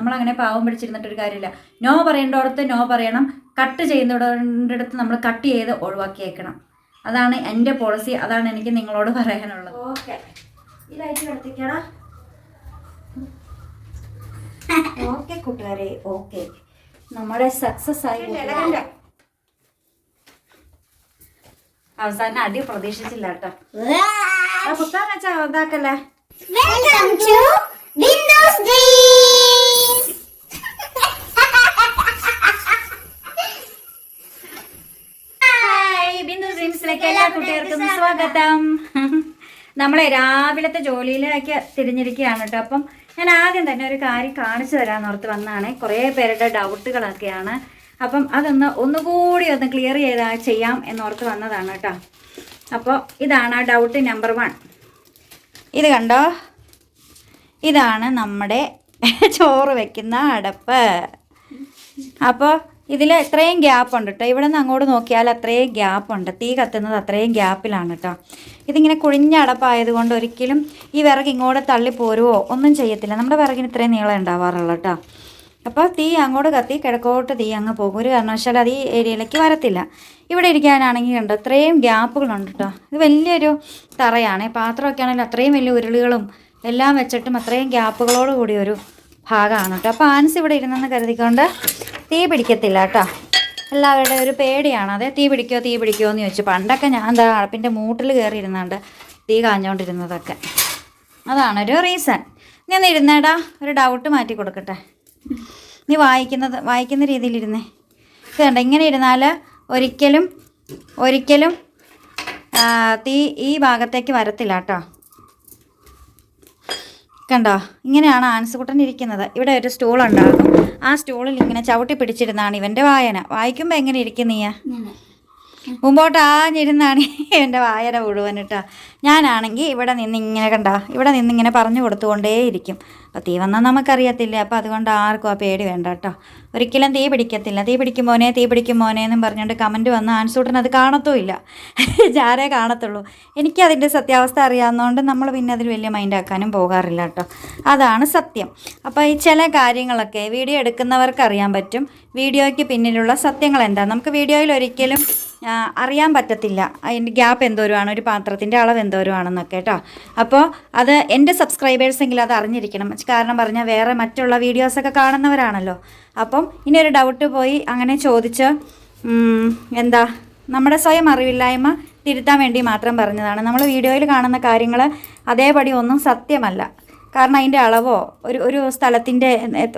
നമ്മളങ്ങനെ പാവം പിടിച്ചിരുന്നിട്ടൊരു കാര്യമില്ല. നോ പറയേണ്ടടത്ത് നോ പറയണം. കട്ട് ചെയ്യുന്നിടത്ത് നമ്മൾ കട്ട് ചെയ്ത് ഒഴിവാക്കിയേക്കണം. അതാണ് എന്റെ പോളിസി. അതാണ് എനിക്ക് നിങ്ങളോട് പറയാനുള്ളത്. ഓക്കെ. ഓക്കെ കൂട്ടുകാരെ ഓക്കെ. നമ്മുടെ സക്സസ് ആയി. അവസാനം അടി പ്രതീക്ഷിച്ചില്ല കേട്ടോ. പുസ്തകം വെച്ചാ ഇതാക്കല്ലേ Welcome to Windows എല്ലാ സ്വാഗതം. നമ്മളെ രാവിലത്തെ ജോലിയിലേക്ക് തിരിഞ്ഞിരിക്കുകയാണ് കേട്ടോ. അപ്പം ഞാൻ ആദ്യം തന്നെ ഒരു കാര്യം കാണിച്ചു തരാമെന്ന് ഓർത്ത് വന്നതാണ് കുറേ പേരുടെ ഡൗട്ടുകളൊക്കെയാണ്. അപ്പം അതൊന്ന് ഒന്നുകൂടി ഒന്ന് ക്ലിയർ ചെയ്താ ചെയ്യാം എന്നോർത്ത് വന്നതാണ് കേട്ടോ. അപ്പോൾ ഇതാണ് ആ ഡൗട്ട് നമ്പർ വൺ ഇത് കണ്ടോ? ഇതാണ് നമ്മുടെ ചോറ് വെക്കുന്ന അടപ്പ്. അപ്പോൾ ഇതിൽ എത്രയും ഗ്യാപ്പ് ഉണ്ട് കേട്ടോ ഇവിടെ നിന്ന് അങ്ങോട്ട് നോക്കിയാൽ അത്രയും ഗ്യാപ്പ് ഉണ്ട്. തീ കത്തുന്നത് അത്രയും ഗ്യാപ്പിലാണ് കേട്ടോ ഇതിങ്ങനെ കുഴിഞ്ഞ അടപ്പായതുകൊണ്ട് ഒരിക്കലും ഈ വിറക് ഇങ്ങോട്ട് തള്ളി പോരുവോ? ഒന്നും ചെയ്യത്തില്ല. നമ്മുടെ വിറകിന് ഇത്രയും നീളം ഉണ്ടാവാറുള്ളൂ കേട്ടോ അപ്പോൾ തീ അങ്ങോട്ട് കത്തി കിഴക്കോട്ട് തീ അങ്ങ് പോകും. ഒരു കാരണവശാൽ അത് ഈ ഏരിയയിലേക്ക് വരത്തില്ല. ഇവിടെ ഇരിക്കാനാണെങ്കിൽ ഉണ്ട് ഇത്രയും ഗ്യാപ്പുകളുണ്ട് കേട്ടോ ഇത് വലിയൊരു തറയാണ്. പാത്രമൊക്കെ ആണെങ്കിലും അത്രയും വലിയ ഉരുളികളും എല്ലാം വെച്ചിട്ടും അത്രയും ഗ്യാപ്പുകളോട് കൂടി ഒരു ഭാഗമാണ് കേട്ടോ. അപ്പോൾ ആൻസ് ഇവിടെ ഇരുന്നെന്ന് കരുതിക്കൊണ്ട് തീ പിടിക്കത്തില്ല കേട്ടോ. എല്ലാവരുടെ ഒരു പേടിയാണ്. അതെ തീ പിടിക്കോ തീ പിടിക്കോ എന്ന് ചോദിച്ചു. പണ്ടൊക്കെ ഞാൻ എന്താ അടപ്പിന്റെ മൂട്ടിൽ കയറി ഇരുന്നുണ്ട് തീ കാഞ്ഞുകൊണ്ടിരുന്നതൊക്കെ അതാണൊരു റീസൺ. ഞാൻ ഇരുന്നേടാ. ഒരു ഡൗട്ട് മാറ്റി കൊടുക്കട്ടെ. നീ വായിക്കുന്നത് വായിക്കുന്ന രീതിയിലിരുന്നേ. ഇത് ഇങ്ങനെ ഇരുന്നാൽ ഒരിക്കലും ഒരിക്കലും തീ ഈ ഭാഗത്തേക്ക് വരത്തില്ല കേട്ടോ. കണ്ടോ? ഇങ്ങനെയാണ് ആൻസുകുട്ടൻ ഇരിക്കുന്നത്. ഇവിടെ ഒരു സ്റ്റൂൾ ഉണ്ടാകും ആ സ്റ്റൂളിൽ ഇങ്ങനെ ചവിട്ടി പിടിച്ചിരുന്നാണ് ഇവന്റെ വായന. വായിക്കുമ്പോൾ എങ്ങനെ ഇരിക്കുന്നീയ മുമ്പോട്ട് ആഞ്ഞിരുന്നാണ് എന്റെ വായന മുഴുവനിട്ടാ ഞാനാണെങ്കിൽ ഇവിടെ നിന്ന് ഇങ്ങനെ കണ്ടോ ഇവിടെ നിന്ന് ഇങ്ങനെ പറഞ്ഞു കൊടുത്തുകൊണ്ടേയിരിക്കും. അപ്പോൾ തീ വന്നാൽ നമുക്കറിയത്തില്ല അപ്പോൾ അതുകൊണ്ട് ആർക്കും ആ പേടി വേണ്ട കേട്ടോ. ഒരിക്കലും തീ പിടിക്കത്തില്ല. തീ പിടിക്കും മോനെ തീ പിടിക്കും മോനെ എന്നും പറഞ്ഞുകൊണ്ട് കമന്റ് വന്ന് ആൻസൂട്ടൻ അത് കാണത്തുമില്ല ജാരേ കാണത്തുള്ളൂ. എനിക്കതിന്റെ സത്യാവസ്ഥ അറിയാവുന്നതുകൊണ്ട് നമ്മൾ പിന്നെ അതിൽ വലിയ മൈൻഡാക്കാനും പോകാറില്ല കേട്ടോ. അതാണ് സത്യം. അപ്പോൾ ഈ ചില കാര്യങ്ങളൊക്കെ വീഡിയോ എടുക്കുന്നവർക്ക് അറിയാൻ പറ്റും. വീഡിയോയ്ക്ക് പിന്നിലുള്ള സത്യങ്ങൾ എന്താ നമുക്ക് വീഡിയോയിൽ ഒരിക്കലും അറിയാൻ പറ്റത്തില്ല. അതിന്റെ ഗ്യാപ്പ് എന്തോരമാണ് ഒരു പാത്രത്തിന്റെ അളവ് എന്തോരമാണെന്നൊക്കെ കേട്ടോ. അപ്പോൾ അത് എന്റെ സബ്സ്ക്രൈബേഴ്സെങ്കിലും അത് അറിഞ്ഞിരിക്കണം. കാരണം പറഞ്ഞാൽ വേറെ മറ്റുള്ള വീഡിയോസൊക്കെ കാണുന്നവരാണല്ലോ. അപ്പം ഇനി ഒരു ഡൗട്ട് പോയി അങ്ങനെ ചോദിച്ച് എന്താ നമ്മുടെ സ്വയം അറിവില്ലായ്മ തിരുത്താൻ വേണ്ടി മാത്രം പറഞ്ഞതാണ്. നമ്മൾ വീഡിയോയിൽ കാണുന്ന കാര്യങ്ങൾ അതേപടി ഒന്നും സത്യമല്ല. കാരണം അതിന്റെ അളവോ ഒരു ഒരു സ്ഥലത്തിന്റെ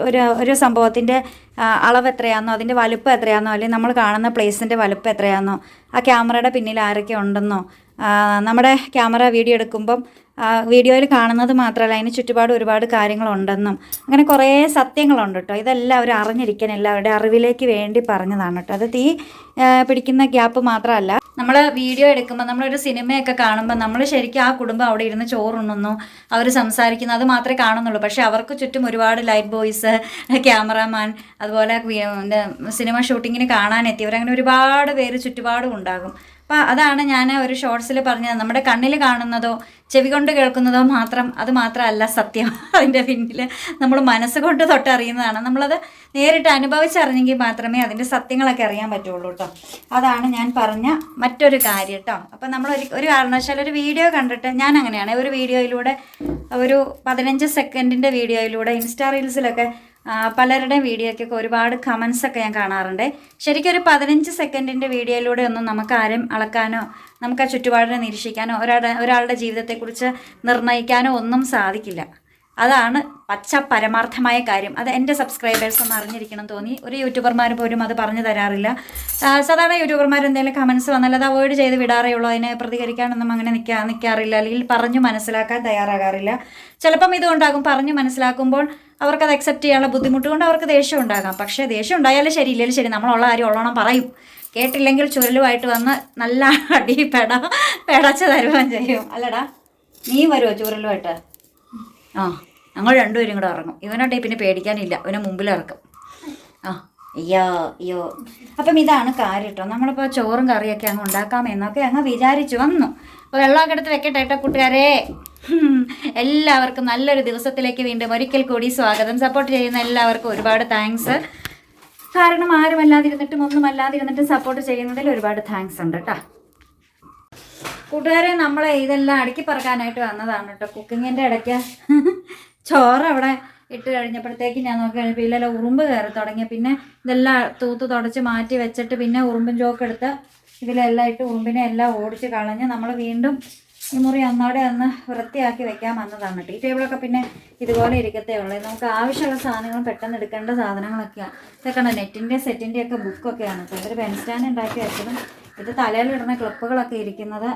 ഒരു ഒരു സംഭവത്തിന്റെ അളവ് എത്രയാണെന്നോ അതിന്റെ വലുപ്പം എത്രയാണെന്നോ അല്ലെങ്കിൽ നമ്മൾ കാണുന്ന പ്ലേസിന്റെ വലുപ്പം എത്രയാണെന്നോ ആ ക്യാമറയുടെ പിന്നിൽ ആരൊക്കെ ഉണ്ടെന്നോ നമ്മുടെ ക്യാമറ വീഡിയോ എടുക്കുമ്പം വീഡിയോയിൽ കാണുന്നത് മാത്രമല്ല അതിന് ചുറ്റുപാട് ഒരുപാട് കാര്യങ്ങളുണ്ടെന്നും അങ്ങനെ കുറേ സത്യങ്ങളുണ്ട് കേട്ടോ. ഇതെല്ലാം അവർ അറിഞ്ഞിരിക്കാൻ എല്ലാവരുടെ അറിവിലേക്ക് വേണ്ടി പറഞ്ഞതാണ് കേട്ടോ. അത് തീ പിടിക്കുന്ന ഗ്യാപ്പ് മാത്രമല്ല നമ്മൾ വീഡിയോ എടുക്കുമ്പോൾ നമ്മളൊരു സിനിമയൊക്കെ കാണുമ്പോൾ നമ്മൾ ശരിക്കും ആ കുടുംബം അവിടെ ഇരുന്ന് ചോറുണ്ണുന്നു അവർ സംസാരിക്കുന്നു അത് മാത്രമേ കാണുന്നുള്ളൂ. പക്ഷേ അവർക്ക് ചുറ്റും ഒരുപാട് ലൈറ്റ് ബോയ്സ് ക്യാമറാമാൻ അതുപോലെ സിനിമ ഷൂട്ടിങ്ങിന് കാണാനെത്തിയവരങ്ങനെ ഒരുപാട് പേര് ചുറ്റുപാടും ഉണ്ടാകും. അപ്പോൾ അതാണ് ഞാൻ ഒരു ഷോർട്സിൽ പറഞ്ഞത്. നമ്മുടെ കണ്ണിൽ കാണുന്നതോ ചെവി കൊണ്ട് കേൾക്കുന്നതോ മാത്രം അത് മാത്രമല്ല സത്യം. അതിന്റെ പിന്നിൽ നമ്മൾ മനസ്സുകൊണ്ട് തൊട്ടറിയുന്നതാണ്. നമ്മളത് നേരിട്ട് അനുഭവിച്ചറിഞ്ഞെങ്കിൽ മാത്രമേ അതിന്റെ സത്യങ്ങളൊക്കെ അറിയാൻ പറ്റുള്ളൂ കേട്ടോ അതാണ് ഞാൻ പറഞ്ഞ മറ്റൊരു കാര്യം കേട്ടോ അപ്പം നമ്മൾ ഒരു ഒരു കാരണവശാലും ഒരു വീഡിയോ കണ്ടിട്ട് ഞാൻ അങ്ങനെയാണ്. ഒരു വീഡിയോയിലൂടെ ഒരു പതിനഞ്ച് സെക്കൻഡിന്റെ വീഡിയോയിലൂടെ ഇൻസ്റ്റാ റീൽസിലൊക്കെ പലരുടെയും വീഡിയോയ്ക്കൊക്കെ ഒരുപാട് കമൻസ് ഒക്കെ ഞാൻ കാണാറുണ്ട്. ശരിക്കും ഒരു പതിനഞ്ച് സെക്കൻഡിന്റെ വീഡിയോയിലൂടെ ഒന്നും നമുക്ക് ആരും അളക്കാനോ നമുക്ക് ആ ചുറ്റുപാടിനെ നിരീക്ഷിക്കാനോ ഒരാളുടെ ഒരാളുടെ ജീവിതത്തെക്കുറിച്ച് നിർണയിക്കാനോ ഒന്നും സാധിക്കില്ല. അതാണ് പച്ച പരമാർത്ഥമായ കാര്യം. അത് എന്റെ സബ്സ്ക്രൈബേഴ്സ് ഒന്ന് അറിഞ്ഞിരിക്കണം തോന്നി. ഒരു യൂട്യൂബർമാർ പോലും അത് പറഞ്ഞു തരാറില്ല. സാധാരണ യൂട്യൂബർമാർ എന്തെങ്കിലും കമൻസ് വന്നാൽ അത് അവോയ്ഡ് ചെയ്ത് വിടാറേ ഉള്ളൂ. അതിനെ പ്രതികരിക്കാനൊന്നും അങ്ങനെ നിൽക്കാ നിൽക്കാറില്ല അല്ലെങ്കിൽ പറഞ്ഞു മനസ്സിലാക്കാൻ തയ്യാറാകാറില്ല. ചിലപ്പം ഇതുകൊണ്ടാകും പറഞ്ഞു മനസ്സിലാക്കുമ്പോൾ അവർക്കത് അക്സെപ്റ്റ് ചെയ്യാനുള്ള ബുദ്ധിമുട്ട് കൊണ്ട് അവർക്ക് ദേഷ്യം ഉണ്ടാകാം. പക്ഷേ ദേഷ്യം ഉണ്ടായാലും ശരി ഇല്ലെങ്കിലും ശരി നമ്മളുള്ള കാര്യം ഉള്ളോണം പറയും. കേട്ടില്ലെങ്കിൽ ചുരലുമായിട്ട് വന്ന് നല്ല അടി പെട പെടച്ച് തരുവാൻ ചെയ്യും. അല്ലടാ നീ വരുമോ ചുരലുമായിട്ട്? ആ. ഞങ്ങൾ രണ്ടുപേരും കൂടെ ഇറങ്ങും. ഇവനാട്ടെ പിന്നെ പേടിക്കാനില്ല. ഇവനെ മുമ്പിൽ ഇറക്കും. ആ അയ്യോ അയ്യോ. അപ്പം ഇതാണ് കാര്യം കേട്ടോ. നമ്മളിപ്പോൾ ചോറും കറിയൊക്കെ അങ്ങ് ഉണ്ടാക്കാമെന്നൊക്കെ അങ്ങ് വിചാരിച്ചു വന്നു. അപ്പോൾ വെള്ളമൊക്കെ എടുത്ത് വെക്കട്ടെ കേട്ടോ കൂട്ടുകാരെ. എല്ലാവർക്കും നല്ലൊരു ദിവസത്തിലേക്ക് വീണ്ടും ഒരിക്കൽ കൂടി സ്വാഗതം. സപ്പോർട്ട് ചെയ്യുന്ന എല്ലാവർക്കും ഒരുപാട് താങ്ക്സ് കാരണം ആരും അല്ലാതിരുന്നിട്ടും ഒന്നും അല്ലാതിരുന്നിട്ടും സപ്പോർട്ട് ചെയ്യുന്നതിൽ ഒരുപാട് താങ്ക്സ് ഉണ്ട് കേട്ടോ. കൂട്ടുകാരെ നമ്മളെ ഇതെല്ലാം അടുക്കി പറക്കാനായിട്ട് വന്നതാണ് കേട്ടോ. കുക്കിങ്ങിന്റെ ഇടയ്ക്ക്. ചോറ് അവിടെ ഇട്ട് കഴിഞ്ഞപ്പോഴത്തേക്ക് ഞാൻ നോക്കി കഴിഞ്ഞപ്പോൾ ഇല്ലല്ലോ ഉറുമ്പ് കയറി തുടങ്ങി. പിന്നെ ഇതെല്ലാം തൂത്ത് തുടച്ച് മാറ്റി വെച്ചിട്ട് പിന്നെ ഉറുമ്പും ചോക്കെടുത്ത് ഇതിലെല്ലാം ഇട്ട് ഉറുമ്പിനെ എല്ലാം ഓടിച്ച് കളഞ്ഞ് നമ്മൾ വീണ്ടും ഈ മുറി ഒന്നോടെ ഒന്ന് വൃത്തിയാക്കി വെക്കാൻ വന്നതാണ് ഈ ടേബിളൊക്കെ പിന്നെ ഇതുപോലെ ഇരിക്കത്തേ ഉള്ളൂ. നമുക്ക് ആവശ്യമുള്ള സാധനങ്ങൾ പെട്ടെന്ന് എടുക്കേണ്ട സാധനങ്ങളൊക്കെയാണ് ഇതൊക്കെ നെറ്റിന്റെ സെറ്റിന്റെ ഒക്കെ ബുക്കൊക്കെയാണ്. കേട്ടോ ഇതൊരു പെൻ സ്റ്റാൻഡ് ഉണ്ടാക്കി വെച്ചതും ഇത് തലയിലിടുന്ന ക്ലിപ്പുകളൊക്കെ ഇരിക്കുന്നത്.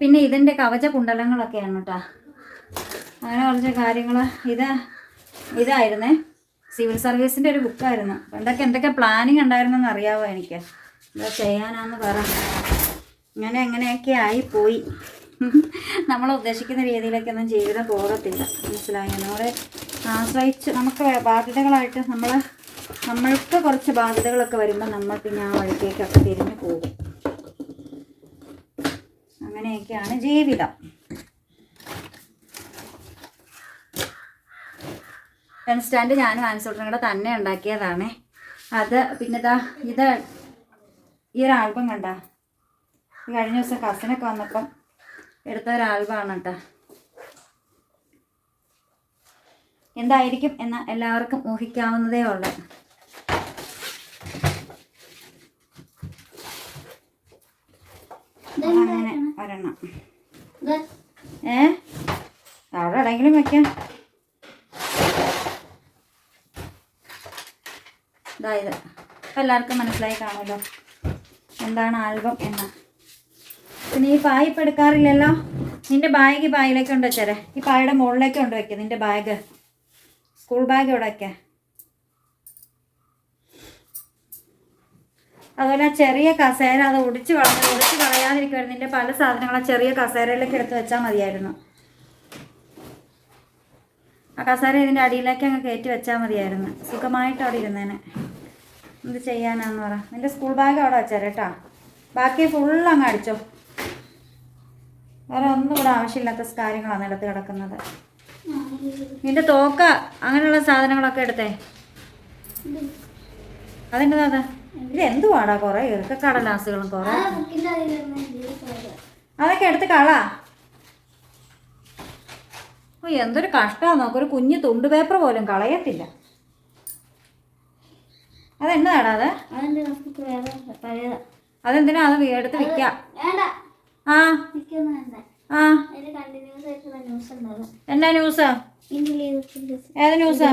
പിന്നെ ഇതിന്റെ കവച കുണ്ടലങ്ങളൊക്കെയാണ് കേട്ടോ. അങ്ങനെ കുറച്ച് കാര്യങ്ങൾ ഇത് ഇതായിരുന്നേ. സിവിൽ സർവീസിന്റെ ഒരു ബുക്കായിരുന്നു. പണ്ടൊക്കെ എന്തൊക്കെ പ്ലാനിങ് ഉണ്ടായിരുന്നെന്ന് അറിയാവോ എനിക്ക്? എന്താ ചെയ്യാനാന്ന് പറ. ഇങ്ങനെ എങ്ങനെയൊക്കെ ആയിപ്പോയി. നമ്മൾ ഉദ്ദേശിക്കുന്ന രീതിയിലേക്കൊന്നും ജീവിതം പോകത്തില്ല. മനസ്സിലായോ? നമ്മളെ ആശ്രയിച്ച് നമുക്ക് ബാധ്യതകളായിട്ട് നമ്മൾ നമ്മൾക്ക് കുറച്ച് ബാധ്യതകളൊക്കെ വരുമ്പോൾ നമ്മൾ പിന്നെ ആ വഴിക്കേക്കൊക്കെ തിരിഞ്ഞു പോകും. അങ്ങനെയൊക്കെയാണ് ജീവിതം. പെൻ സ്റ്റാൻഡ് ഞാനും ആൻസോട്ടനും കൂടെ തന്നെ ഉണ്ടാക്കിയതാണേ. അത് പിന്നെ ഇതാ ഇത് ഈ ഒരു ആൽബം കണ്ട? കഴിഞ്ഞ ദിവസം കസിനൊക്കെ വന്നപ്പം എടുത്ത ഒരു ആൽബമാണ് കേട്ടോ. എന്തായിരിക്കും എന്ന് എല്ലാവർക്കും ഊഹിക്കാവുന്നതേ ഉള്ളൂ. അങ്ങനെ ഒരെണ്ണം. ഏ? അവിടെ എവിടെയെങ്കിലും വെക്കാം. ഇതായത് അപ്പം എല്ലാവർക്കും മനസ്സിലായി കാണുമല്ലോ. എന്താണ് ആൽബം എന്ന്. പിന്നെ ഈ പായ ഇപ്പം എടുക്കാറില്ലല്ലോ? നിന്റെ ബാഗ് പായയിലേക്ക് കൊണ്ട് വെച്ചേരെ. ഈ പായയുടെ മുകളിലേക്ക് കൊണ്ട് വയ്ക്കുക നിന്റെ ബാഗ്. സ്കൂൾ ബാഗ് ഇവിടെ വയ്ക്കുക അതുപോലെ ചെറിയ കസേര അത് ഒടിച്ച് കളഞ്ഞ് ഒടിച്ച് കളയാതിരിക്കുമായിരുന്നു നിന്റെ പല സാധനങ്ങളും ചെറിയ കസേരയിലേക്ക് എടുത്ത് വെച്ചാൽ മതിയായിരുന്നു. ആ കസേര ഇതിന്റെ അടിയിലേക്ക് അങ്ങ് കയറ്റി വെച്ചാൽ മതിയായിരുന്നു. സുഖമായിട്ട് അവിടെ ഇരുന്നേനെ. എന്ത് ചെയ്യാനാന്ന് പറ. നിന്റെ സ്കൂൾ ബാഗ് അവിടെ വെച്ചാൽ കേട്ടോ. ബാക്കി ഫുൾ അങ്ങ് അടിച്ചോ. വേറെ ഒന്നും ഇവിടെ ആവശ്യമില്ലാത്ത കാര്യങ്ങളാണ് എടുത്ത് കിടക്കുന്നത്. നിന്റെ തോക്ക അങ്ങനെയുള്ള സാധനങ്ങളൊക്കെ എടുത്തേ. അതിന്റെ അത്? ഇത് എന്തുവാടാ കുറേ? ഇറുക്ക കടലാസുകളും കുറേ. അതൊക്കെ എടുത്ത് കളാ. ഓ എന്തൊരു കഷ്ടമാണ് നോക്കൊരു കുഞ്ഞു തുണ്ട് പേപ്പർ പോലും കളയത്തില്ല. അതെന്നതാടാ അത്? അതെന്തിനാ? അത് എടുത്ത് വിൽക്കാം ആ. ആ. എന്നാ ന്യൂസാ ഏത് ന്യൂസാ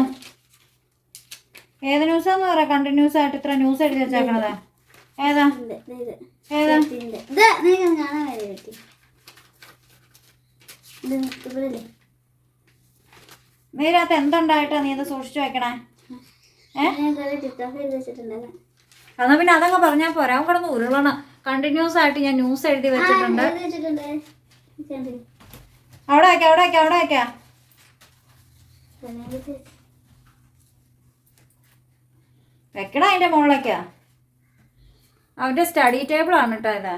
ഏത് ന്യൂസാന്ന് പറയാ കണ്ടിന്യൂസ് ആയിട്ട് ഇത്ര ന്യൂസ് എഴുതി വെച്ചേക്കണത്. ഏതാ? ഏതാ? ഇവിടെ എന്തുണ്ടായിട്ടാ നീ ഇത് സൂക്ഷിച്ചു വെക്കണേ? എന്നാ പിന്നെ അതങ്ങ് പറഞ്ഞാൽ പോരാ. അവൻ കിടന്ന് ഉരുളണം. കണ്ടിന്യൂസ് ആയിട്ട് ഞാൻ ന്യൂസ് എഴുതി വെച്ചിട്ടുണ്ട്? അവിടെ വയ്ക്കാം അവിടെ വയ്ക്കാം അവിടെ വയ്ക്കാം വെക്കടാ അതിന്റെ മുകളിലേക്കാ അവന്റെ സ്റ്റഡി ടേബിളാണ് കേട്ടോ ഇത്.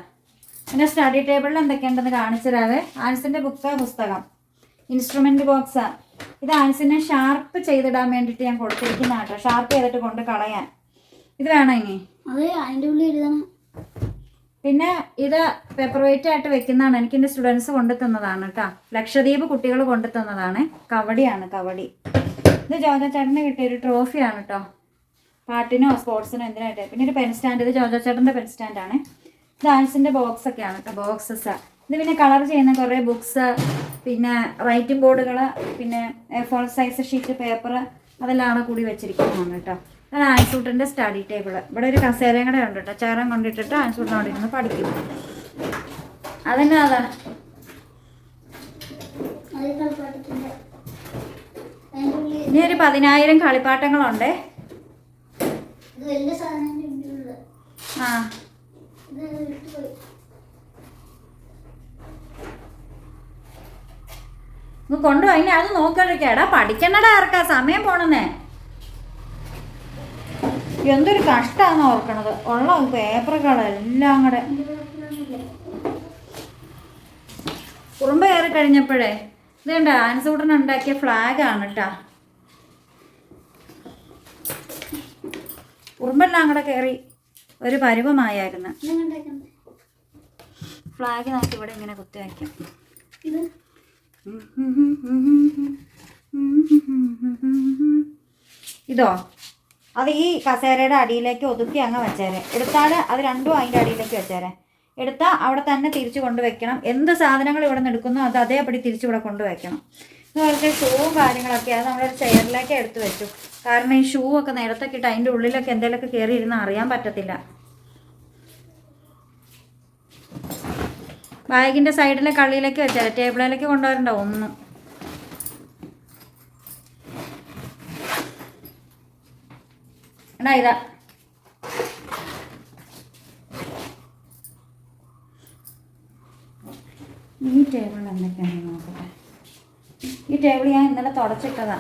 എന്റെ സ്റ്റഡി ടേബിളിൽ എന്തൊക്കെയുണ്ടെന്ന് കാണിച്ചു തരാവേ. ആൻസിന്റെ ബുക്ക് പുസ്തകം. ഇൻസ്ട്രുമെന്റ് ബോക്സ് ഇത് ആൻസിനെ ഷാർപ്പ് ചെയ്തിടാൻ വേണ്ടിയിട്ട് ഞാൻ കൊടുത്തിരിക്കുന്ന കേട്ടോ. ഷാർപ്പ് ചെയ്തിട്ട് കൊണ്ട് കളയാൻ. ഇത് വേണോ ഇനി? അത് അതിന്റെ ഉള്ളിൽ എഴുതണം. പിന്നെ ഇത് പേപ്പർ വെയിറ്റ് ആയിട്ട് വെക്കുന്നതാണ്. എനിക്ക് എന്റെ സ്റ്റുഡൻസ് കൊണ്ടു തന്നതാണ് കേട്ടോ. ലക്ഷദ്വീപ് കുട്ടികൾ കൊണ്ടു തന്നതാണ്. കവടിയാണ് കവടി. ഇത് ജോജ ചേട്ടന് കിട്ടിയ ഒരു ട്രോഫിയാണ് കേട്ടോ. പാട്ടിനോ സ്പോർട്സിനോ എന്തിനായിട്ട്? പിന്നെ ഒരു പെൻ സ്റ്റാൻഡ് ഇത് ജോജോ ചേട്ടന്റെ പെൻ സ്റ്റാൻഡാണ് ഇത് ആൻസിന്റെ ബോക്സ് ഒക്കെയാണ് കേട്ടോ. ബോക്സസ് ഇത് പിന്നെ കളർ ചെയ്യുന്ന കുറേ ബുക്സ് പിന്നെ റൈറ്റിംഗ് ബോർഡുകൾ പിന്നെ ഫോൾ സൈസ് ഷീറ്റ് പേപ്പർ അതെല്ലാം കൂടി വെച്ചിരിക്കുന്നതാണ് കേട്ടോ. അതാണ് ആൻസൂട്ടന്റെ സ്റ്റഡി ടേബിൾ ഇവിടെ ഒരു കസേരയും കൂടെ ഉണ്ട് കേട്ടോ. ചേരം കൊണ്ടിട്ടിട്ട് ആൻസൂട്ടൻ അവിടെ ഇരുന്ന് പഠിക്കും. അതന്നെ അതാ? അത് കളിപ്പാട്ടത്തിന്റെ അതിന്റെ ഉള്ളിൽ ഇനി ഒരു പതിനായിരം കളിപ്പാട്ടങ്ങളുണ്ട് ആ. ഒന്ന് കൊണ്ടുപോയി അത് നോക്കിക്കൊണ്ടിരിക്കടാ പഠിക്കണടാ ആർക്കാ? സമയം പോണെന്നേ. എന്തൊരു കഷ്ടമാണ് ഓർക്കണത്. ഉള്ള പേപ്പറുകളെല്ലാം കൂടെ. കുറുമ്പ് കയറി കഴിഞ്ഞപ്പോഴേ ഇത് കണ്ട ആൻസൂട്ടൻ ഉണ്ടാക്കിയ ഫ്ലാഗ് ആണ് കേട്ടാ ഉറുമ്പെല്ലാം കൂടെ കയറി ഒരു പരുവമായിരുന്നു? ഫ്ലാഗ് നമുക്ക് ഇവിടെ ഇങ്ങനെ കുത്തി വയ്ക്കാം ഇത്. അത് ഈ കസേരയുടെ അടിയിലേക്ക് ഒതുക്കി അങ്ങ് വെച്ചേരെ. എടുത്താൽ അത് രണ്ടും അതിന്റെ അടിയിലേക്ക് വെച്ചേരെ. എടുത്താൽ അവിടെ തന്നെ തിരിച്ചു കൊണ്ടുവയ്ക്കണം. എന്ത് സാധനങ്ങൾ ഇവിടെ നിന്ന് എടുക്കുന്നോ അത് അതേപടി തിരിച്ചു ഇവിടെ കൊണ്ടുവയ്ക്കണം. ഇതുപോലത്തെ ഷൂവും കാര്യങ്ങളൊക്കെ അത് നമ്മളൊരു ചെയറിലേക്ക് എടുത്തു വെച്ചു. കാരണം ഈ ഷൂ ഒക്കെ നേരത്തെ ഇട്ട് അതിന്റെ ഉള്ളിലൊക്കെ എന്തെങ്കിലുമൊക്കെ കയറി ഇരുന്ന് അറിയാൻ പറ്റത്തില്ല. ബാഗിന്റെ സൈഡിലെ കള്ളിയിലേക്ക് വെച്ചാൽ ടേബിളിലേക്ക് കൊണ്ടുവരണ്ട ഒന്നും. എടാ ഇതാ. ഈ ടേബിളിൽ എന്തൊക്കെയാണ് നോക്കട്ടെ. ഈ ടേബിൾ ഞാൻ ഇന്നലെ തുടച്ചിട്ടതാ.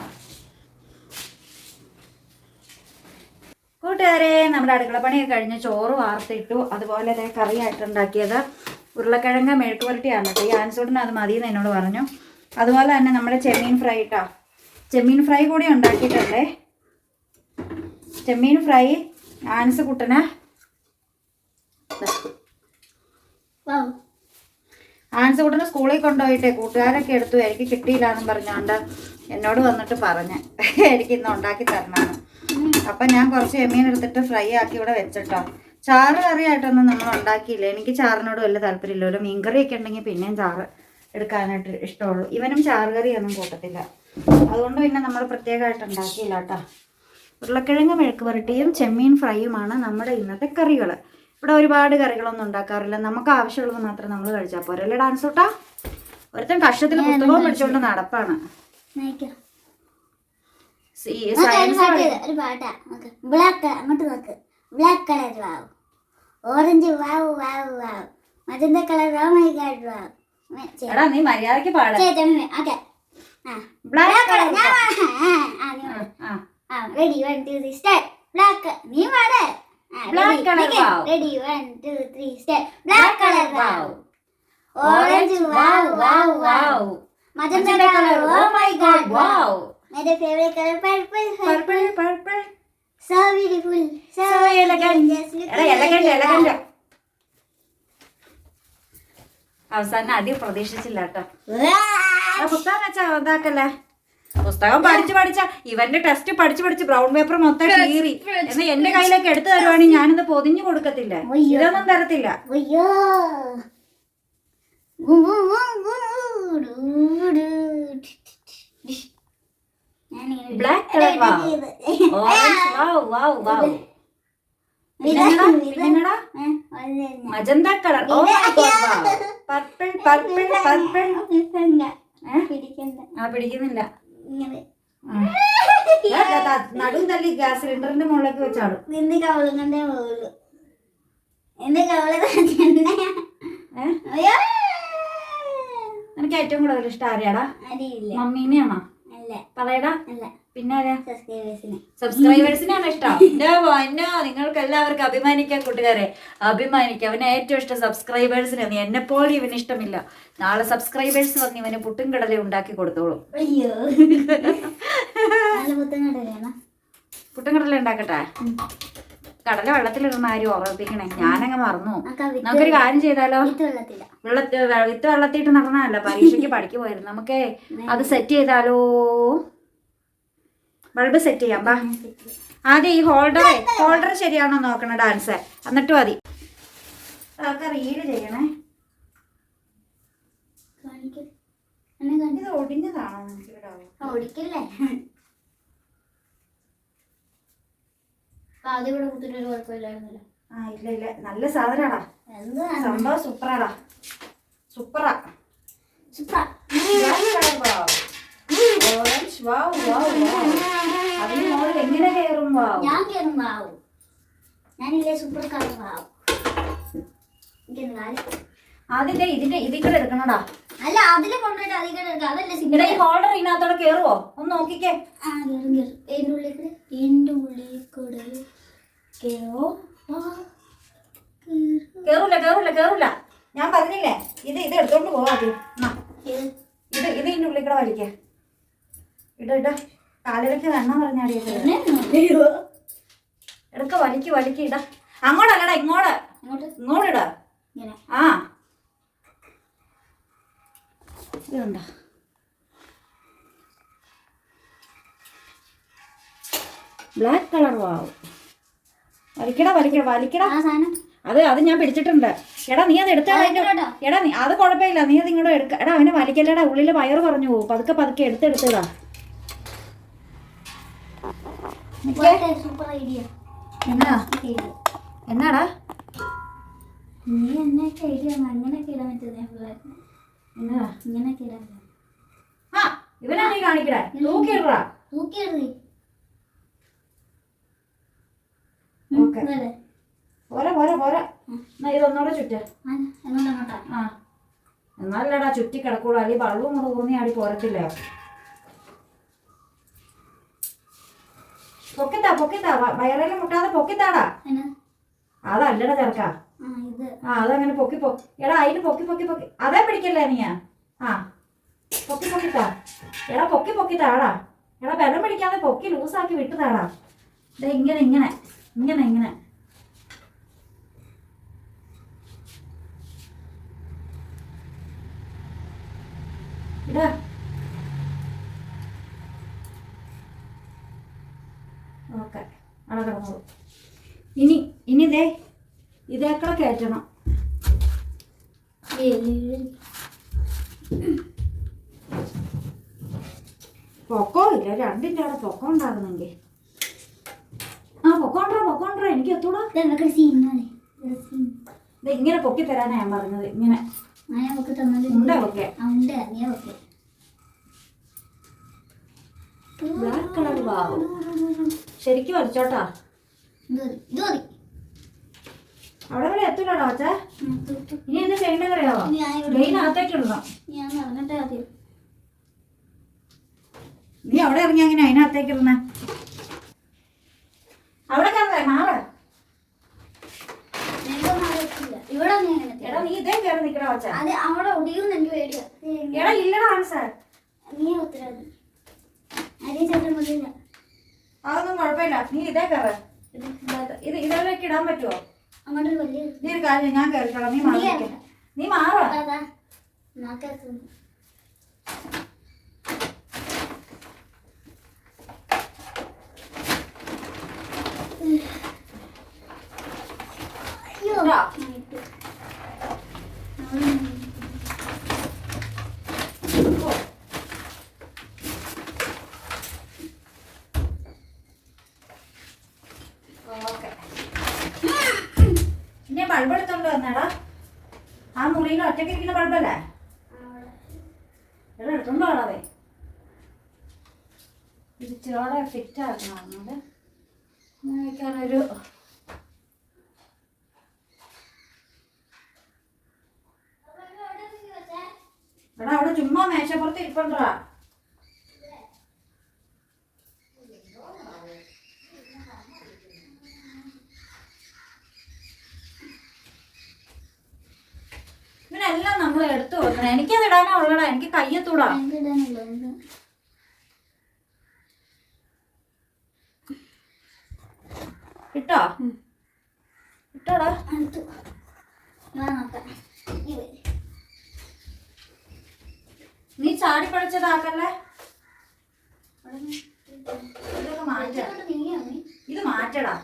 കൂട്ടുകാരെ നമ്മുടെ അടുക്കള പണിയൊക്കെ കഴിഞ്ഞ് ചോറ് വാർത്തിട്ടു. അതുപോലെ ദേ കറിയായിട്ടുണ്ടാക്കിയത് ഉരുളക്കിഴങ്ങ് മെഴുക്ക് പുരട്ടിയാണ് കേട്ടോ ഈ ആൻസൂട്ടിന് അത് മതി എന്ന് എന്നോട് പറഞ്ഞു. അതുപോലെ തന്നെ നമ്മുടെ ചെമ്മീൻ ഫ്രൈ കേട്ടോ ചെമ്മീൻ ഫ്രൈ കൂടി ഉണ്ടാക്കിയിട്ടുണ്ടേ. ചെമ്മീൻ ഫ്രൈ ആൻസ് കുട്ടന്. ആൻസ് കുട്ടന് സ്കൂളിൽ കൊണ്ടുപോയിട്ടേ കൂട്ടുകാരൊക്കെ എടുത്തു. എനിക്ക് കിട്ടിയില്ല എന്നും പറഞ്ഞുകൊണ്ട് എന്നോട് വന്നിട്ട് പറഞ്ഞ്. എനിക്ക് ഇന്ന് ഉണ്ടാക്കി തരണമെന്ന് അപ്പം ഞാൻ കുറച്ച് ചെമ്മീൻ എടുത്തിട്ട് ഫ്രൈ ആക്കി ഇവിടെ വെച്ചിട്ടോ. ചാറ് കറിയായിട്ടൊന്നും നമ്മൾ ഉണ്ടാക്കിയില്ല. എനിക്ക് ചാറിനോട് വലിയ താല്പര്യമില്ലല്ലോ മീൻകറിയൊക്കെ ഉണ്ടെങ്കിൽ പിന്നെയും ചാറ് എടുക്കാനായിട്ട് ഇഷ്ടമുള്ളൂ. ഇവനും ചാറ് കറിയൊന്നും കൂട്ടത്തില്ല. അതുകൊണ്ട് പിന്നെ നമ്മൾ പ്രത്യേകമായിട്ട് ഉണ്ടാക്കിയില്ല കേട്ടോ. ഉരുളക്കിഴങ്ങ് മെഴുക്ക് പുരട്ടിയും ചെമ്മീൻ ഫ്രൈയുമാണ് നമ്മുടെ ഇന്നത്തെ കറികൾ. ഇവിടെ ഒരുപാട് കറികളൊന്നും ഉണ്ടാക്കാറില്ല. നമുക്ക് ആവശ്യമുള്ളത് മാത്രം നമ്മൾ കഴിച്ചാൽ പോരെ. അല്ലേ ഡാൻസ് കൂട്ടാ? ഒരുത്തൻ കഷ്ടത്തിൽ പുസ്തകവും പിടിച്ചുകൊണ്ട് നടപ്പാണ്. സയൻസ് ഒരു അങ്ങോട്ട് നോക്ക്. black color wow, orange wow wow wow, magenta color oh my god wow. എടാ നീ മര്യാദയ്ക്ക് പാടാ. Okay black colour ready one two three start black നീ പാട്. Black colour ready one two three start black colour wow orange wow wow wow magenta colour oh my god wow My favorite color purple. Purple, purple. So beautiful so So elegant. Just look at it. Elegant അവസാനം അധികം പ്രതീക്ഷിച്ചില്ല കേട്ടോ പുസ്തകം വെച്ചാ ഇതാക്കല്ലേ പുസ്തകം പഠിച്ച് പഠിച്ച ഇവന്റെ ടെസ്റ്റ് പഠിച്ച് പഠിച്ച് ബ്രൗൺ പേപ്പർ മൊത്തം കീറി എന്നാ എന്റെ കയ്യിലേക്ക് എടുത്തു തരുവാണെങ്കിൽ ഞാനിത് പൊതിഞ്ഞു കൊടുക്കത്തില്ല. ഇതൊന്നും തരത്തില്ല അയ്യോ ഇത്? Colour. Orange wow. Magenta colour oh purple purple purple. ആ പിടിക്കുന്നില്ല. നടുവും തല്ലി ഗ്യാസ് സിലിണ്ടറിന്റെ മുകളിലേക്ക് വെച്ചാളും നിന്റെ എന്റെ കവൾ നിനക്ക് ഏറ്റവും കൂടുതൽ ഇഷ്ടം ആരെയാടാ? മമ്മീനെയാണോ? പറയടാ. പിന്നെ സബ്സ്ക്രൈബേഴ്സിന് സബ്സ്ക്രൈബേഴ്സിനാണ് ഇഷ്ടം. നിങ്ങൾക്ക് എല്ലാവർക്കും അഭിമാനിക്കാൻ കൂട്ടുകാരെ. അഭിമാനിക്കാം. അവന് ഏറ്റവും ഇഷ്ടം സബ്സ്ക്രൈബേഴ്സിനാണ് എന്നെ പോലെ ഇവന് ഇഷ്ടമില്ല. നാളെ സബ്സ്ക്രൈബേഴ്സ് വന്ന് ഇവന് പുട്ടും കടലയും ഉണ്ടാക്കി കൊടുത്തോളും. പുട്ടും കടല ഉണ്ടാക്കട്ടെ? കടല വെള്ളത്തിലിടുന്ന ആരും ഓർമ്മിപ്പിക്കണേ. ഞാനങ്ങ് മറന്നു. നമുക്കൊരു കാര്യം ചെയ്താലോ? വെള്ളത്തിൽ വിത്ത് വെള്ളത്തിയിട്ട് നടന്നതല്ല പരീക്ഷയ്ക്ക് പഠിക്ക് പോയിരുന്നു. നമുക്ക് അത് സെറ്റ് ചെയ്താലോ? ബൾബ് സെറ്റ് ചെയ്യാം ബാ ആദ്യം ഈ ഹോൾഡർ ഹോൾഡർ ശരിയാണോ നോക്കണം ഡാൻസ് എന്നിട്ട് മതി. അതൊക്കെ റീൽ ചെയ്യണേ. ഇത് ഒടിഞ്ഞതാണോ? എനിക്കിവിടെ ഓടിക്കല്ലേ ഇവിടെ കുത്തിട്ട് ഒരു കുഴപ്പമില്ലായിരുന്നല്ലോ. ആ ഇല്ല ഇല്ല. നല്ല സാധനടാ എന്താ സംഭവം സൂപ്പറാടാ. സൂപ്പറാ. സൂപ്പർ ഓറഞ്ച് വാവ് വാവ് വാവ് അതിന് മോളിൽ എങ്ങനെ കയറും വാവ് ഞാൻ കയറും വാവും ഞാനില്ലേ സൂപ്പർ കളർ വാവും എനിക്കൊന്ന് കാൽ ആദ്യത്തെ ഇതിന്റെ ഇതിക്കടെ എടുക്കണടാ. അല്ല അതിൽ കൊണ്ടുപോയിട്ട് അതിക്കടെ എടുക്കാം. അതല്ലേ സിഗ്നൽ ഈ ഹോൾഡർ ഇതിനകത്തോടെ കേറുവോ? ഒന്ന് നോക്കിക്കേ. ആ കേറും കേറും. എന്റെ ഉള്ളിൽ കൂടെ എന്റെ ഉള്ളിൽ കൂടെ കേറോ. കേറൂല കേറൂല കേറൂല. ഞാൻ പറഞ്ഞില്ലേ ഇത് ഇത് എടുത്തോണ്ട് പോവാ. ഇത് ഇത് ഇതിന്റെ ഉള്ളിൽ കൂടെ വലിക്കേ. ഇട ഇട. കാലിലേക്ക് വേണം പറഞ്ഞാടിയത് എടുക്ക വലിക്ക് വലിക്ക് ഇട. അങ്ങോട്ടല്ലടാ ഇങ്ങോട്ട്. ഇങ്ങോട്ട്. ഇങ്ങനെ. ആ. ഇതുണ്ടോ? ബ്ലാക്ക് കളർ വാവ് വലിക്കടാ വലിക്കട വലിക്കടാ. അത് അത് ഞാൻ പിടിച്ചിട്ടുണ്ട്. എടാ നീ അത് എടുത്താ എടാ നീ അത് കുഴപ്പമില്ല. നീ അത് ഇങ്ങോട്ട് എടുക്ക. എടാ അവനെ വലിക്കല്ലടാ. ഉള്ളിൽ വയറ് പറഞ്ഞു പോകും. പതുക്കെ പതുക്കെ എടുത്തെടുത്തതാ എന്നാ? എന്നാടാ? നീ എന്നൊക്കെ ഐഡിയ അങ്ങനെയൊക്കെ ഇടാൻ പറ്റുന്നേ പിള്ളേർക്ക് ഇവനാ നീ കാണിക്കടേ തൂക്കിയിടാ തൂക്കിയിടേ ഓക്കെ. പോരാ പോരാ പോരാ. എന്നാ ഇതൊന്നൂടെ ചുറ്റ. എന്നോട് അങ്ങോട്ടാ ആ. എന്നാലടാ ചുറ്റി കിടക്കൂടാ. അല്ലെങ്കിൽ വള്ളവും കൂടെ ഊർന്നി ആടി പോരത്തില്ലേ. പൊക്കിത്താ പൊക്കിത്താ. വയറെല്ലാം മുട്ടാതെ പൊക്കിത്താടാ. അതല്ലടാ ചെറുക്കാ. ആ അതങ്ങനെ പൊക്കി പൊക്കി എടാ അതിന് പൊക്കി പൊക്കി പൊക്കി അതേ പിടിക്കല്ലേ നീയാ? ആ പൊക്കി പൊക്കിത്താ. എടാ പൊക്കി പൊക്കി താടാ എടാ ബലം പിടിക്കാതെ പൊക്കി ലൂസാക്കി വിട്ടു താടാ ഇങ്ങനെ ഇങ്ങനെ ഇങ്ങനെ ഇങ്ങനെ ഇടാ ഓക്കെ അവിടെ കിടന്നോളൂ ഇനി ഇനി ദേ ഇതേക്കൂടെ കയറ്റണം പൊക്കോ ഇല്ല രണ്ടിന്റെ അവിടെ പൊക്കം ഉണ്ടാകുന്നെങ്കിൽ ആ പൊക്കോണ്ടാ പൊക്കോണ്ടാ എനിക്ക് എത്തൂടാ ഇതൊക്കെ സീനാണ് സീൻ ദേ ഇങ്ങനെ പൊക്കി തരാനാ ഞാൻ പറഞ്ഞത്. ഇങ്ങനെ. ഉണ്ട ബ്ലാക്ക് കളർ വാവ്. ശരിക്കും മതി. അവിടെ വരെ എത്തൂടാ അച്ഛ. ഇനി എന്താ ചെയ്യേണ്ടത് അറിയാവോ? മെയിനകത്തേക്ക് ഇടണം. നീ അവിടെ ഇറങ്ങി അങ്ങനെ അതിനകത്തേക്ക് ഇടണേ അവിടെ കയറേ മാറ് ഞങ്ങൾക്ക് മാറിയിട്ടില്ല ഇവിടെ ഒന്നും ഞാൻ എടാ നീ ഇതേ കയറി നിൽക്കണ വച്ചാ അത് അവിടെ ഒടിയുമെന്ന് എനിക്ക് പേടിയാ. എടാ ഇല്ലടാ ആൻസർ നീ ഉത്തരവാദി ആരെയും ചേട്ടൻ മതിയില്ല അതൊന്നും കുഴപ്പമില്ല. നീ ഇതേ കയറ്. ഇത് ഇതിലേക്ക് ഇടാൻ പറ്റുമോ അങ്ങോട്ടൊരു വലിയ നീ ഒരു കാര്യം ഞാൻ കയറിക്കോളാം. നീ മാറാ നീ മാറ അതാ നാക്കകത്ത് അയ്യോ ഇതാ. ആയിട്ട്. ഓക്കെ ഇനി ബൾബ് എടുത്തോണ്ട് വന്നേടാ ആ മുറിയിൽ ഒറ്റയ്ക്ക് ഇരിക്കുന്ന കുഴപ്പമല്ലേ. ഇച്ചിരോടെ ഫിറ്റ് ആക്കണം. അതുകൊണ്ട് നമ്മൾ എടുത്തു വെക്കണം എനിക്കത് ഇടാനാ ഉള്ളടാ. എനിക്ക് കയ്യെത്തൂടാ എനിക്ക് ഇടാനുള്ള ഇത്. ഇട്ടോ ഉം. ഇട്ടോടാ അടുത്ത്. ഞാൻ നോക്കാം ഇത്. നീ ചാടി പഠിച്ചതാക്കല്ലേ അവിടെ നിന്ന് ഇതൊക്കെ മാറ്റ ഇങ്ങോട്ട് നീങ്ങിയാ മതി. ഇത് മാറ്റടാ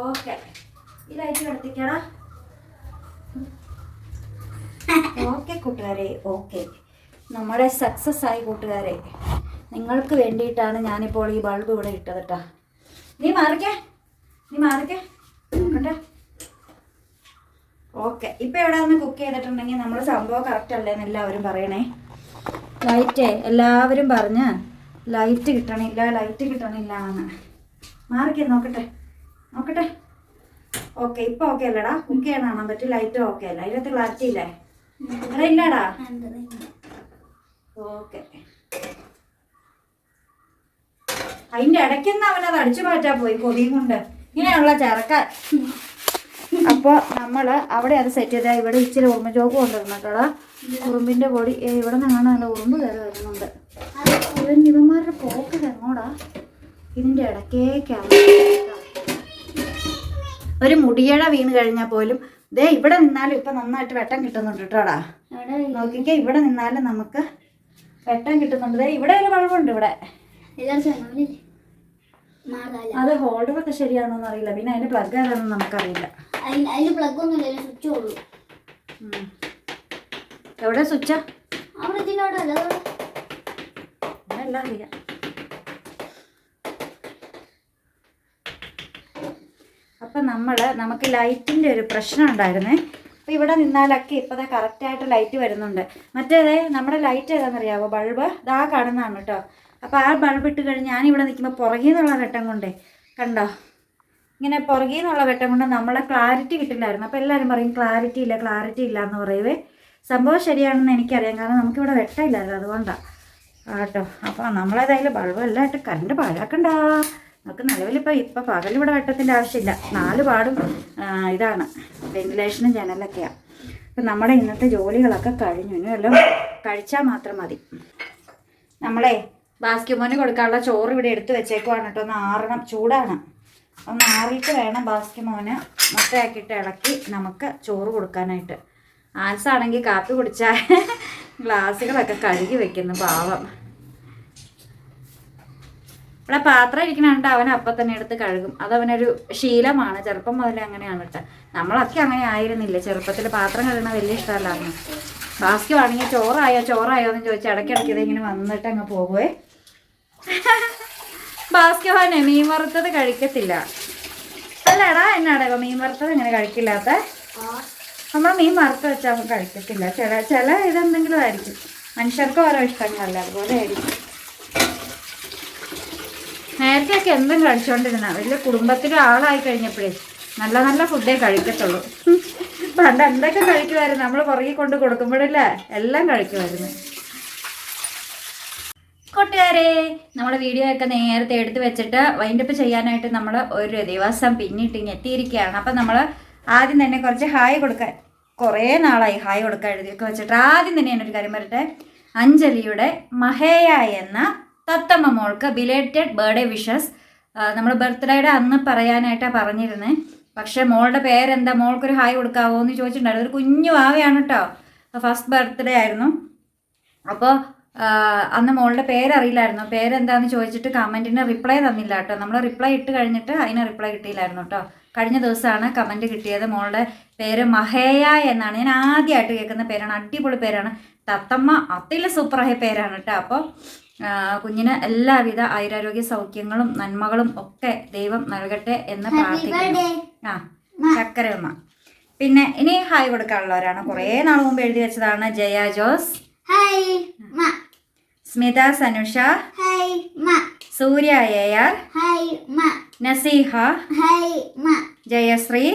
ഓക്കെ ഈ ലൈറ്റ് കടത്തിക്കടാ ഓക്കെ കൂട്ടുകാരെ ഓക്കെ നമ്മുടെ സക്സസ് ആയി കൂട്ടുകാരെ. നിങ്ങൾക്ക് വേണ്ടിയിട്ടാണ് ഞാനിപ്പോൾ ഈ ബൾബ് ഇവിടെ ഇട്ടത് കേട്ടോ നീ മാറിക്കേ. നീ മാറിക്കേ. നോക്കട്ടെ ഓക്കെ ഇപ്പം ഇവിടെ നിന്ന് കുക്ക് ചെയ്തിട്ടുണ്ടെങ്കിൽ നമ്മൾ സംഭവം കറക്റ്റ് അല്ലേന്ന് എല്ലാവരും പറയണേ. ലൈറ്റ് എല്ലാവരും പറഞ്ഞ് ലൈറ്റ് കിട്ടണില്ല ലൈറ്റ് കിട്ടണില്ല എന്ന്. മാറിക്കേ നോക്കട്ടെ. നോക്കട്ടെ. ഓക്കെ ഇപ്പം ഓക്കെ അല്ലടാ കുക്ക് ചെയ്യാൻ കാണാൻ പറ്റും ലൈറ്റ് ഓക്കെ അല്ല? അതിനകത്ത് ക്ലാരിറ്റി ഇല്ലേ? ഇല്ലടാ. ഓക്കെ അതിന്റെ ഇടയ്ക്കുന്ന അവനത് അടിച്ചു മാറ്റാൻ പോയി കൊതിയും കൊണ്ട്. ഇങ്ങനെയുള്ള ചെറുക്കാൻ. അപ്പോൾ നമ്മൾ അവിടെ അത് സെറ്റ് ചെയ്താൽ ഇവിടെ ഇച്ചിരി ഉറുമ്പ് ചോക്ക് കൊണ്ടുവന്നിട്ടുള്ള ഉറുമ്പിന്റെ പൊടി ഇവിടെ നിന്നാണ് നല്ല ഉറുമ്പ് കയറി വരുന്നുണ്ട്. ഇവൻ ഇവന്മാരുടെ പോക്ക് എങ്ങോടാ? ഇതിന്റെ ഇടക്കേക്കാണ് ഒരു മുടിയട വീണ് കഴിഞ്ഞാൽ പോലും ദേ ഇവിടെ നിന്നാലും ഇപ്പൊ നന്നായിട്ട് വെട്ടം കിട്ടുന്നുണ്ട് കേട്ടോടാ നോക്കിക്കേ ഇവിടെ നിന്നാലും നമുക്ക് വെട്ടം കിട്ടുന്നുണ്ട്. ഇവിടെ ഒരു ബൾബുണ്ട് ഇവിടെ. അത് ഹോൾഡർ ഒക്കെ ശരിയാണോ എന്ന് അറിയില്ല പിന്നെ അതിന്റെ പ്ലഗ് ഏതാണെന്ന് നമുക്കറിയില്ല. അതിന് അതിന് പ്ലഗ് സ്വിച്ച് ഉള്ളൂ. എവിടെ സ്വിച്ചാ. എല്ലാം അറിയാം അപ്പം നമ്മൾ നമുക്ക് ലൈറ്റിന്റെ ഒരു പ്രശ്നം ഉണ്ടായിരുന്നേ. അപ്പോൾ ഇവിടെ നിന്നാലൊക്കെ ഇപ്പോൾ ദാ കറക്റ്റായിട്ട് ലൈറ്റ് വരുന്നുണ്ട്. മറ്റേതേ നമ്മുടെ ലൈറ്റ് ഏതാണെന്നറിയാവോ ബൾബ്? ഇതാ കാണുന്നതാണ് കേട്ടോ. അപ്പോൾ ആ ബൾബ് ഇട്ട് കഴിഞ്ഞ് ഞാനിവിടെ നിൽക്കുമ്പോൾ പുറകിൽ നിന്നുള്ള വെട്ടം കൊണ്ടേ കണ്ടോ? ഇങ്ങനെ പുറകിൽ നിന്നുള്ള വെട്ടം കൊണ്ട് നമ്മളെ ക്ലാരിറ്റി കിട്ടില്ലായിരുന്നു. അപ്പോൾ എല്ലാവരും പറയും ക്ലാരിറ്റി ഇല്ല ക്ലാരിറ്റി ഇല്ല എന്ന് പറയുവേ. സംഭവം ശരിയാണെന്ന് എനിക്കറിയാം. കാരണം നമുക്കിവിടെ വെട്ടമില്ലായിരുന്നു. അതുകൊണ്ടാണ് ആട്ടോ അപ്പോൾ നമ്മളേതായാലും ബൾബ് എല്ലാം ഇട്ട് കറണ്ട് പാഴാക്കണ്ട. നമുക്ക് നിലവിലിപ്പോൾ ഇപ്പോൾ ഇവിടെ വെട്ടത്തിന്റെ ആവശ്യമില്ല. നാല് പാടും ഇതാണ്. വെന്റിലേഷനും ജനലൊക്കെയാണ് അപ്പം നമ്മുടെ ഇന്നത്തെ ജോലികളൊക്കെ കഴിഞ്ഞു. ഇനി വല്ലതും കഴിച്ചാൽ മാത്രം മതി. നമ്മളെ ബാസ്ക്യമോന് കൊടുക്കാനുള്ള ചോറ് ഇവിടെ എടുത്തു വെച്ചേക്കുവാണ് കേട്ടോ. ഒന്ന് ആറണം. ചൂടാണ്. ഒന്ന് ആറിയിട്ട് വേണം ബാസ്ക്യമോന് മുട്ടയാക്കിയിട്ട് ഇളക്കി നമുക്ക് ചോറ് കൊടുക്കാനായിട്ട്. ആൻസാണെങ്കിൽ കാപ്പി കുടിച്ചാൽ ഗ്ലാസ്സുകളൊക്കെ കഴുകി വെക്കുന്നു പാവം. ഇവിടെ പാത്രം ഇരിക്കണുണ്ട് അവൻ അപ്പം തന്നെ എടുത്ത് കഴുകും. അതവനൊരു ശീലമാണ്. ചെറുപ്പം മുതൽ അങ്ങനെയാണ് കേട്ടോ നമ്മളൊക്കെ അങ്ങനെ ആയിരുന്നില്ല? ചെറുപ്പത്തിൽ പാത്രം കഴുകണ വലിയ ഇഷ്ടമല്ലായിരുന്നു. ബാസ്കി ആണെങ്കിൽ ചോറായോ? ചോറായോ എന്ന് ചോദിച്ച് ഇടയ്ക്കിടയ്ക്ക് ഇതിങ്ങനെ വന്നിട്ട് അങ്ങ് പോകുവേ. ബാസ്കി മീൻ വറുത്തത് കഴിക്കത്തില്ല. അല്ലടാ എന്നാടാ മീൻ വറുത്തത് ഇങ്ങനെ കഴിക്കില്ലാത്ത? നമ്മൾ മീൻ വറുത്ത് വെച്ചാൽ കഴിക്കത്തില്ല. ചില ചില ഇതെന്തെങ്കിലും ആയിരിക്കും. മനുഷ്യർക്ക് ഓരോ ഇഷ്ടങ്ങളല്ല? അതുപോലെ ആയിരിക്കും. നേരത്തെയൊക്കെ എന്തും കഴിച്ചുകൊണ്ടിരുന്ന വലിയ കുടുംബത്തിലെ ആളായി കഴിഞ്ഞപ്പോഴേ നല്ല നല്ല ഫുഡേ കഴിക്കത്തുള്ളൂ. പണ്ട് എന്തൊക്കെ കഴിക്കുമായിരുന്നു? നമ്മൾ പുറകെ കൊണ്ട് കൊടുക്കുമ്പോഴല്ലേ എല്ലാം കഴിക്കുമായിരുന്നു. കൂട്ടുകാരെ നമ്മുടെ വീഡിയോ ഒക്കെ നേരത്തെ എടുത്ത് വെച്ചിട്ട് വൈൻഡപ്പ് ചെയ്യാനായിട്ട് നമ്മൾ ഒരു ദിവസം പിന്നിട്ട് ഇങ്ങനെ എത്തിയിരിക്കുകയാണ്. അപ്പം നമ്മൾ ആദ്യം തന്നെ കുറച്ച് ഹായ് കൊടുക്കാൻ കുറേ നാളായി ഹായ് കൊടുക്കാൻ എഴുതിയൊക്കെ വെച്ചിട്ട്. ആദ്യം തന്നെ ഞാനൊരു കാര്യം പറയട്ടെ. അഞ്ജലിയുടെ മഹേയ എന്ന തത്തമ്മ മോൾക്ക് ബിലേറ്റഡ് ബർത്ത്ഡേ വിഷസ് നമ്മൾ ബർത്ത്ഡേയുടെ അന്ന് പറയാനായിട്ടാണ് പറഞ്ഞിരുന്നത് പക്ഷേ മോളുടെ പേരെന്താ? മോൾക്കൊരു ഹായ് കൊടുക്കാവോ എന്ന് ചോദിച്ചിട്ടുണ്ടായിരുന്നു. ഒരു കുഞ്ഞു വാവയാണ് കേട്ടോ ഫസ്റ്റ് ബർത്ത്ഡേ ആയിരുന്നു. അപ്പോൾ അന്ന് മോളുടെ പേരറിയില്ലായിരുന്നു. പേരെന്താന്ന് ചോദിച്ചിട്ട് കമന്റിന് റിപ്ലൈ തന്നില്ല കേട്ടോ നമ്മൾ റിപ്ലൈ ഇട്ട് കഴിഞ്ഞിട്ട് അതിന് റിപ്ലൈ കിട്ടിയില്ലായിരുന്നു കേട്ടോ കഴിഞ്ഞ ദിവസമാണ് കമന്റ് കിട്ടിയത് മോളുടെ പേര് മഹേയ എന്നാണ്. ഞാൻ ആദ്യമായിട്ട് കേൾക്കുന്ന പേരാണ്. അടിപൊളി പേരാണ്. തത്തമ്മ അതിൽ സൂപ്പറായ പേരാണ് കേട്ടോ അപ്പോൾ കുഞ്ഞിന് എല്ലാവിധ ആയുരാരോഗ്യ സൗഖ്യങ്ങളും നന്മകളും ഒക്കെ ദൈവം നൽകട്ടെ എന്ന് പ്രാർത്ഥിക്കുന്നു. ആ ചക്കരമ്മ പിന്നെ ഇനി ഹായ് കൊടുക്കാനുള്ളവരാണ്. കുറേ നാൾ മുമ്പ് എഴുതി വെച്ചതാണ് ജയ ജോസ് സ്മിത സനുഷ സൂര്യ എയർ നസീഹ ജയശ്രീ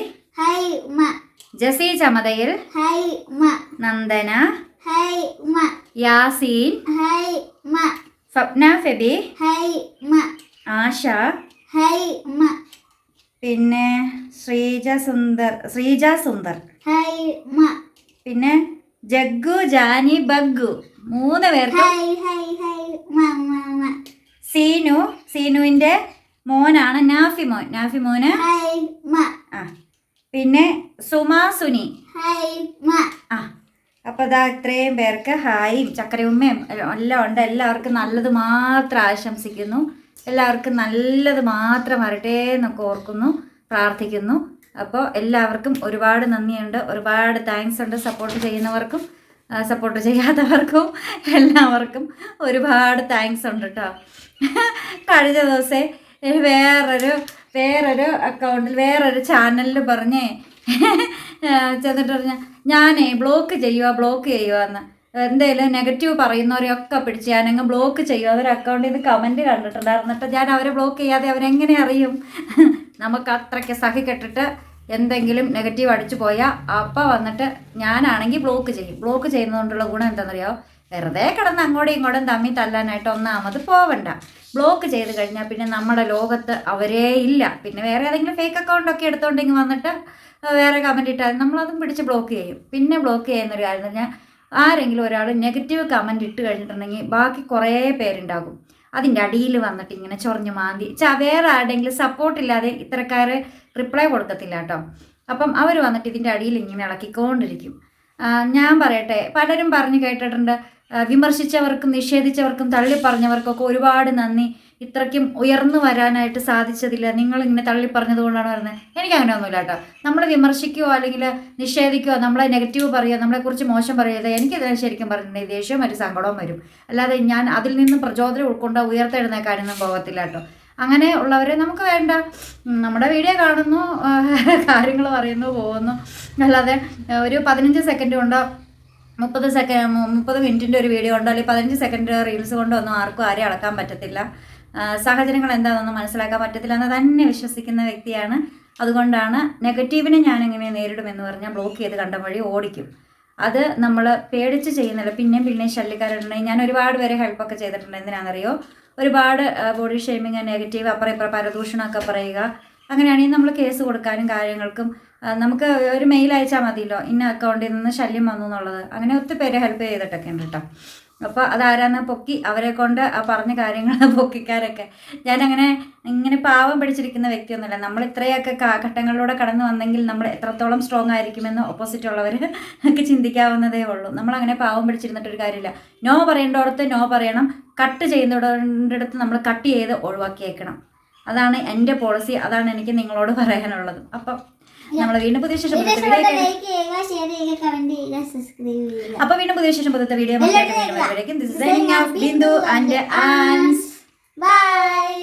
ജസി ചമതയിൽ നന്ദന യാസീൻ സ്വപ്ന ഫെബി? ഹൈ ആശ? ഹൈ പിന്നെ ശ്രീജ സുന്ദർ ശ്രീജ സുന്ദർ. ഹൈ പിന്നെ ജഗ്ഗു ജാനി ബഗ്ഗു. മൂന്ന് പേർക്ക് സീനു സീനുവിന്റെ മോനാണ് നാഫി മോൻ. നാഫി മോന്? ആ. പിന്നെ സുമാ സുനി ആ. അപ്പോൾ അതാ ഇത്രയും പേർക്ക് ഹായും ചക്കരയുമ്മയും എല്ലാം ഉണ്ട്. എല്ലാവർക്കും നല്ലത് മാത്രം ആശംസിക്കുന്നു. എല്ലാവർക്കും നല്ലത് മാത്രം വരട്ടെ എന്നൊക്കെ ഓർക്കുന്നു പ്രാർത്ഥിക്കുന്നു. അപ്പോൾ എല്ലാവർക്കും ഒരുപാട് നന്ദിയുണ്ട് ഒരുപാട് താങ്ക്സ് ഉണ്ട് സപ്പോർട്ട് ചെയ്യുന്നവർക്കും സപ്പോർട്ട് ചെയ്യാത്തവർക്കും എല്ലാവർക്കും ഒരുപാട് താങ്ക്സ് ഉണ്ട് കേട്ടോ കഴിഞ്ഞ ദിവസേ വേറൊരു വേറൊരു അക്കൗണ്ടിൽ വേറൊരു ചാനലിൽ പറഞ്ഞേ ചെന്നിട്ട് പറഞ്ഞ ഞാനേ ബ്ലോക്ക് ചെയ്യുക ബ്ലോക്ക് ചെയ്യുക എന്ന് എന്തെങ്കിലും നെഗറ്റീവ് പറയുന്നവരെയൊക്കെ പിടിച്ച് ഞാനങ്ങ് ബ്ലോക്ക് ചെയ്യുക അവരെ അക്കൗണ്ടിൽ നിന്ന് കമന്റ് കണ്ടിട്ടുണ്ടായിരുന്നു ഞാൻ അവരെ ബ്ലോക്ക് ചെയ്യാതെ അവരെങ്ങനെ അറിയും? നമുക്ക് അത്രയ്ക്ക് സഹി കെട്ടിട്ട് എന്തെങ്കിലും നെഗറ്റീവ് അടിച്ചു പോയാൽ അപ്പം വന്നിട്ട് ഞാനാണെങ്കിൽ ബ്ലോക്ക് ചെയ്യും. ബ്ലോക്ക് ചെയ്യുന്നതുകൊണ്ടുള്ള ഗുണം എന്താണെന്നറിയോ വെറുതെ കിടന്ന് അങ്ങോട്ടും ഇങ്ങോട്ടും തമ്മി തല്ലാനായിട്ട് ഒന്നാമത് പോവണ്ട. ബ്ലോക്ക് ചെയ്ത് കഴിഞ്ഞാൽ പിന്നെ നമ്മുടെ ലോകത്ത് അവരേ ഇല്ല. പിന്നെ വേറെ ഏതെങ്കിലും ഫേക്ക് അക്കൗണ്ടൊക്കെ എടുത്തുകൊണ്ടെങ്കിൽ വന്നിട്ട് വേറെ കമന്റ് ഇട്ടാൽ നമ്മളതും പിടിച്ച് ബ്ലോക്ക് ചെയ്യും. പിന്നെ ബ്ലോക്ക് ചെയ്യുന്ന ഒരു കാര്യം പറഞ്ഞാൽ ആരെങ്കിലും ഒരാൾ നെഗറ്റീവ് കമന്റ് ഇട്ട് കഴിഞ്ഞിട്ടുണ്ടെങ്കിൽ ബാക്കി കുറേ പേരുണ്ടാകും. അതിന്റെ അടിയിൽ വന്നിട്ട് ഇങ്ങനെ ചൊറിഞ്ഞ് മാന്തി. ചാ വേറെ ആരുടെങ്കിലും സപ്പോർട്ട് ഇല്ലാതെ ഇത്തരക്കാർ റിപ്ലൈ കൊടുക്കത്തില്ല കേട്ടോ. അപ്പം അവർ വന്നിട്ട് ഇതിന്റെ അടിയിൽ ഇങ്ങനെ ഇളക്കിക്കൊണ്ടിരിക്കും. ഞാൻ പറയട്ടെ പലരും പറഞ്ഞു കേട്ടിട്ടുണ്ട്. വിമർശിച്ചവർക്കും നിഷേധിച്ചവർക്കും തള്ളി പറഞ്ഞവർക്കൊക്കെ ഒരുപാട് നന്ദി. ഇത്രയ്ക്കും ഉയർന്നു വരാനായിട്ട് സാധിച്ചതില്ല. നിങ്ങൾ ഇങ്ങനെ തള്ളി പറഞ്ഞത് കൊണ്ടാണ് പറയുന്നത്. എനിക്ക് അങ്ങനെ ഒന്നുമില്ല കേട്ടോ. നമ്മൾ വിമർശിക്കുകയോ അല്ലെങ്കിൽ നിഷേധിക്കുകയോ നമ്മളെ നെഗറ്റീവ് പറയുക നമ്മളെ കുറിച്ച് മോശം പറയുക അതിനെ ശരിക്കും പറഞ്ഞിട്ടുണ്ടെങ്കിൽ ദേഷ്യവും ഒരു സങ്കടവും വരും. അല്ലാതെ ഞാൻ അതിൽ നിന്നും പ്രചോദനം ഉൾക്കൊണ്ട് ഉയർത്തെഴുന്നേക്കാനൊന്നും പോകത്തില്ല കേട്ടോ. അങ്ങനെ ഉള്ളവരെ നമുക്ക് വേണ്ട. നമ്മുടെ വീഡിയോ കാണുന്നു കാര്യങ്ങൾ പറയുന്നു പോകുന്നു. അല്ലാതെ ഒരു പതിനഞ്ച് സെക്കൻഡ് കൊണ്ടോ മുപ്പത് സെക്കൻഡ് മുപ്പത് മിനിറ്റിന്റെ ഒരു വീഡിയോ കൊണ്ടോ അല്ലെങ്കിൽ പതിനഞ്ച് സെക്കൻഡ് റീൽസ് കൊണ്ടോ ഒന്നും ആർക്കും ആരെയും അളക്കാൻ പറ്റത്തില്ല. സാഹചര്യങ്ങൾ എന്താണെന്ന് മനസ്സിലാക്കാൻ പറ്റത്തില്ല എന്ന് തന്നെ വിശ്വസിക്കുന്ന വ്യക്തിയാണ്. അതുകൊണ്ടാണ് നെഗറ്റീവിനെ ഞാൻ എങ്ങനെ നേരിടുമെന്ന് പറഞ്ഞാൽ ബ്ലോക്ക് ചെയ്ത് കണ്ട വഴി ഓടിക്കും. അത് നമ്മൾ പേടിച്ച് ചെയ്യുന്നില്ല. പിന്നെയും പിന്നെയും ശല്യക്കാരുണ്ടെങ്കിൽ ഞാൻ ഒരുപാട് പേരെ ഹെൽപ്പൊക്കെ ചെയ്തിട്ടുണ്ട്. എന്തിനാണെന്നറിയോ? ഒരുപാട് ബോഡി ഷെയ്മിങ് നെഗറ്റീവ് അപ്പുറം ഇപ്പുറം പരദൂഷണമൊക്കെ പറയുക. അങ്ങനെയാണെങ്കിൽ നമ്മൾ കേസ് കൊടുക്കാനും കാര്യങ്ങൾക്കും നമുക്ക് ഒരു മെയിൽ അയച്ചാൽ മതിയല്ലോ. ഇന്ന അക്കൗണ്ടിൽ നിന്ന് ശല്യം വന്നു എന്നുള്ളത്. അങ്ങനെ ഒത്തിരി പേരെ ഹെൽപ്പ് ചെയ്തിട്ടൊക്കെ ഉണ്ട് കേട്ടോ അപ്പോൾ അതാരാന്ന് പൊക്കി അവരെ കൊണ്ട് ആ പറഞ്ഞ കാര്യങ്ങൾ പൊക്കിക്കാരൊക്കെ. ഞാനങ്ങനെ ഇങ്ങനെ പാവം പിടിച്ചിരിക്കുന്ന വ്യക്തിയൊന്നുമല്ല. നമ്മൾ ഇത്രയൊക്കെ ഘട്ടങ്ങളിലൂടെ കടന്നു വന്നെങ്കിൽ നമ്മൾ എത്രത്തോളം സ്ട്രോങ് ആയിരിക്കുമെന്ന് ഓപ്പോസിറ്റ് ഉള്ളവർ ഒക്കെ ചിന്തിക്കാവുന്നതേ ഉള്ളൂ. നമ്മളങ്ങനെ പാവം പിടിച്ചിരുന്നിട്ടൊരു കാര്യമില്ല. നോ പറയേണ്ടടുത്ത് നോ പറയണം. കട്ട് ചെയ്യുന്നിടത്ത് നമ്മൾ കട്ട് ചെയ്ത് ഒഴിവാക്കിയേക്കണം. അതാണ് എന്റെ പോളിസി അതാണ് എനിക്ക് നിങ്ങളോട് പറയാനുള്ളത്. അപ്പം നമ്മൾ വീണ്ടും പുതിയ ശേഷം അപ്പൊ വീണ്ടും പുതിയ ശേഷം പുതിയ വീഡിയോ ബൈ